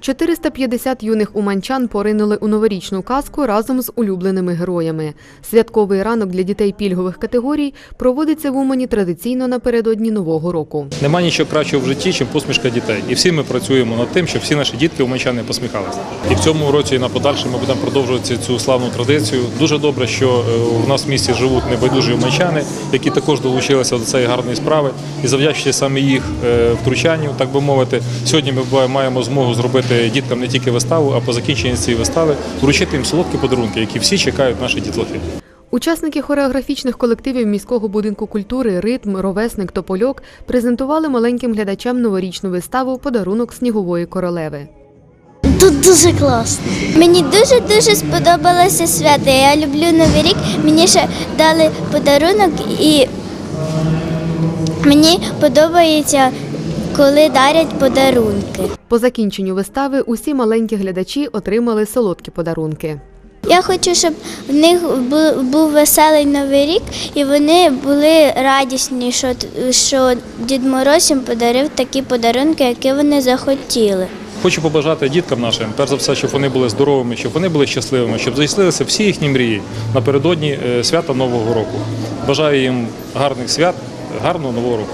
450 юних уманчан поринули у новорічну казку разом з улюбленими героями. Святковий ранок для дітей пільгових категорій проводиться в Умані традиційно напередодні Нового року. Нема нічого кращого в житті, чим посмішка дітей. І всі ми працюємо над тим, щоб всі наші дітки уманчани посміхалися. І в цьому році і на подальше ми будемо продовжувати цю славну традицію. Дуже добре, що е, у нас в місті живуть небайдужі уманчани, які також долучилися до цієї гарної справи. І завдячуючи саме їх е, втручанню, так би мовити, сьогодні ми маємо змогу зробити діткам не тільки виставу, а по закінченні цієї вистави вручити їм солодкі подарунки, які всі чекають наші дітлахи. Учасники хореографічних колективів міського будинку культури Ритм, Ровесник Топольок презентували маленьким глядачам новорічну виставу Подарунок снігової королеви. Тут дуже класно. Мені дуже дуже сподобалося свято. Я люблю Новий рік. Мені ще дали подарунок і мені подобається, коли дарять подарунки. По закінченню вистави усі маленькі глядачі отримали солодкі подарунки. Я хочу, щоб в них був веселий новий рік, і вони були радісні, що, що Дід Мороз їм подарив такі подарунки, які вони захотіли. Хочу побажати діткам нашим, перш за все, щоб вони були здоровими, щоб вони були щасливими, щоб здійснилися всі їхні мрії напередодні е, свята Нового року. Бажаю їм гарних свят, гарного нового року.